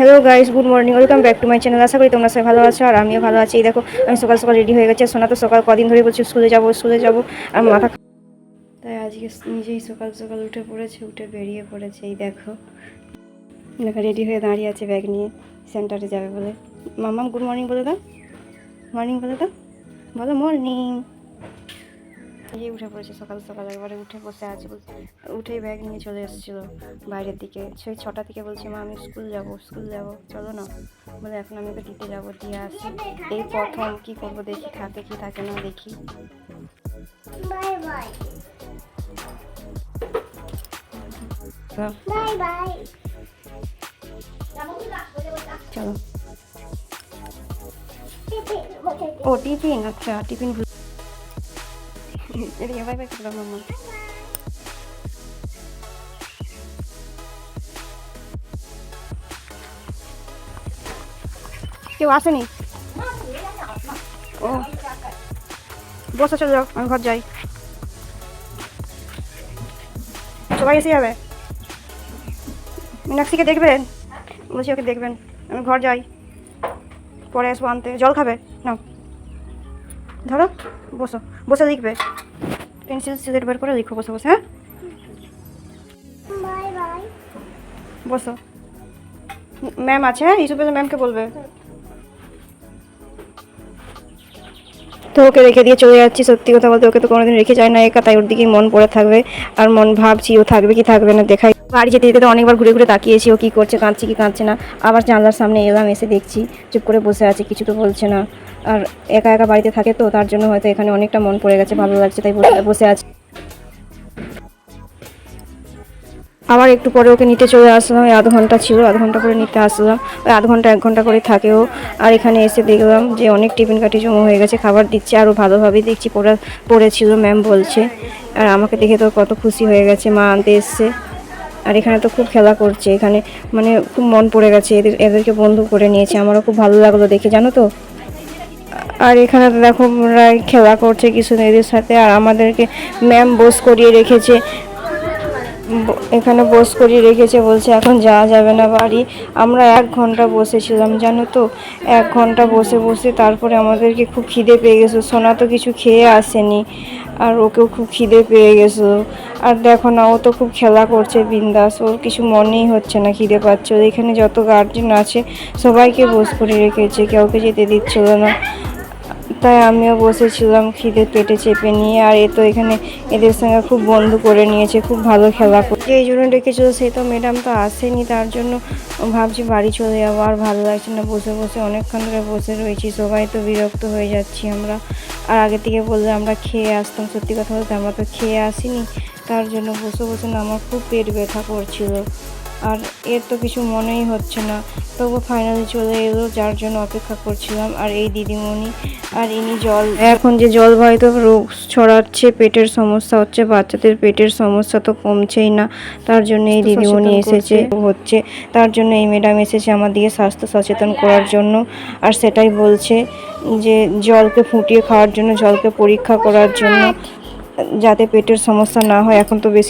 Hello guys, good morning, welcome back to my channel. আশা করি তোমরা সবাই ভালো আছো আর আমিও ভালো আছি। দেখো, আমি সকাল সকাল রেডি হয়ে গেছে। সোনা তো সকাল কদিন ধরে বলছি, স্কুলে যাব স্কুলে যাব। আর মাথা তাই আজকে নিজেই সকাল সকাল উঠে পড়েছে, উঠে বেরিয়ে পড়েছে, এই দেখো। দেখো, রেডি হয়ে দাঁড়িয়ে আছে ব্যাগ নিয়ে, সেন্টারে যাবে বলে। মামাম গুড মর্নিং বলে দাও। মর্নিং বলে দাও। বলো, মর্নিং। এই উঠে পড়েছে সকাল সকাল একবারে উঠে বসে আছে উঠেই ব্যাগ নিয়ে চলে এসেছিল বাইরের দিকে। সেই ছটা থেকে বলছে মা আমি স্কুল যাব স্কুল যাব চলো না। বলে এখন আমি ওকে দিতে যাব দিয়ে আসি। এই প্রথম কি করব দেখি থাকে কি থাকে না দেখি. তো. চলো। ও টিফিন আচ্ছা টিফিন ভুল এদিকে বাই বাই করলাম কেউ আসেনি ও বসে চলে যাও আমি ঘর যাই সবাই এসে যাবে মিনাক্ষীকে দেখবেন বলছি ওকে দেখবেন আমি ঘর যাই পরে আসব আনতে জল খাবে নাও ধরো বসো। বসে লিখবে পেন্সিল সিলেট বের করে লিখো বসে বসে হ্যাঁ. বসো। ম্যাম আছে হ্যাঁ? ইসুপে ম্যামকে বলবে। তো ওকে রেখে দিয়ে চলে যাচ্ছি। সত্যি কথা বলতে ওকে তো কোনোদিন রেখে যায় না একা, তাই ওর দিকেই মন পড়ে থাকবে। আর মন ভাবছি, ও থাকবে কি থাকবে না, দেখাই। বাড়ি যেতে যেতে তো অনেকবার ঘুরে ঘুরে তাকিয়েছি, ও কী করছে, কাঁদছে কি কাঁদছে না। আবার জানলার সামনে এলাম, এসে দেখছি, চুপ করে বসে আছে, কিছু তো বলছে না। আর একা একা বাড়িতে থাকে তো, তার জন্য হয়তো এখানে অনেকটা মন পড়ে গেছে, ভালো লাগছে, তাই বসে আছে। আবার একটু পরে ওকে নিতে চলে আসলাম ওই আধ ঘণ্টা ছিল, আধ ঘণ্টা করে নিতে আসলাম, ওই আধ ঘণ্টা, এক ঘণ্টা করে থাকেও। আর এখানে এসে দেখলাম যে অনেক টিফিন কাঠি জমা হয়ে গেছে, খাবার দিচ্ছে আরও ভালোভাবেই দেখছি, পড়া, পড়েছিল, ম্যাম বলছে। আর আমাকে দেখে তো কত খুশি হয়ে গেছে, মা আনতে এসছে। আর এখানে তো খুব খেলা করছে, এখানে মানে খুব মন পড়ে গেছে, এদের, এদেরকে বন্ধু করে নিয়েছে, আমারও খুব ভালো লাগল দেখে, জানো তো? আর এখানে তো দেখো খেলা করছে কিছু এদের সাথে, আর আমাদেরকে ম্যাম বোস করিয়ে রেখেছে এখানে বস করিয়ে রেখেছে, বলছে এখন যাওয়া যাবে না বাড়ি। আমরা এক ঘণ্টা বসেছিলাম, জানো তো? এক ঘণ্টা বসে বসে তারপরে আমাদেরকে খুব খিদে পেয়ে গেছে। সোনা তো কিছু খেয়ে আসেনি, আর ওকেও খুব খিদে পেয়ে গেছে। আর দেখো না, ও তো খুব খেলা করছে, বিন্দাস। ওর কিছু মনেই হচ্ছে না, খিদে পাচ্ছে। এখানে যত গার্জেন আছে, সবাইকে বস করে রেখেছে, কাউকে যেতে দিচ্ছিল না। তাই আমিও বসেছিলাম, খিদে পেটে চেপে নিয়ে, আর এ তো এখানে এদের সঙ্গে খুব বন্ধু করে নিয়েছে, খুব ভালো খেলা করছে এই জন্য ডেকেছিল, সে তো ম্যাডাম তো আসেনি, তার জন্য ভাবছি বাড়ি চলে যাব, আর ভালো লাগছে না, বসে বসে অনেকক্ষণ ধরে বসে রয়েছি, সবাই তো বিরক্ত হয়ে যাচ্ছি আমরা। আর আগে থেকে বললে আমরা খেয়ে আসতাম, সত্যি কথা বলতে আমরা তো খেয়ে আসিনি, তার জন্য বসে বসে না, আমার খুব পেট ব্যথা করছিল। আর এর তো কিছু মনেই হচ্ছে না। তবু ফাইনালি চলে এলো যার জন্য অপেক্ষা করছিলাম আর এই দিদিমণি আর ইনি জল এখন যে জলবাহিত রোগ ছড়াচ্ছে পেটের সমস্যা হচ্ছে বাচ্চাদের পেটের সমস্যা তো কমছেই না। তার জন্য এই দিদিমণি এসেছে হচ্ছে। তার জন্য এই ম্যাডাম এসেছে আমার দিকে স্বাস্থ্য সচেতন করার জন্য আর সেটাই বলছে যে জলকে ফুটিয়ে খাওয়ার জন্য জলকে পরীক্ষা করার জন্য যাতে পেটের সমস্যা না হয়। এখন তো বেশি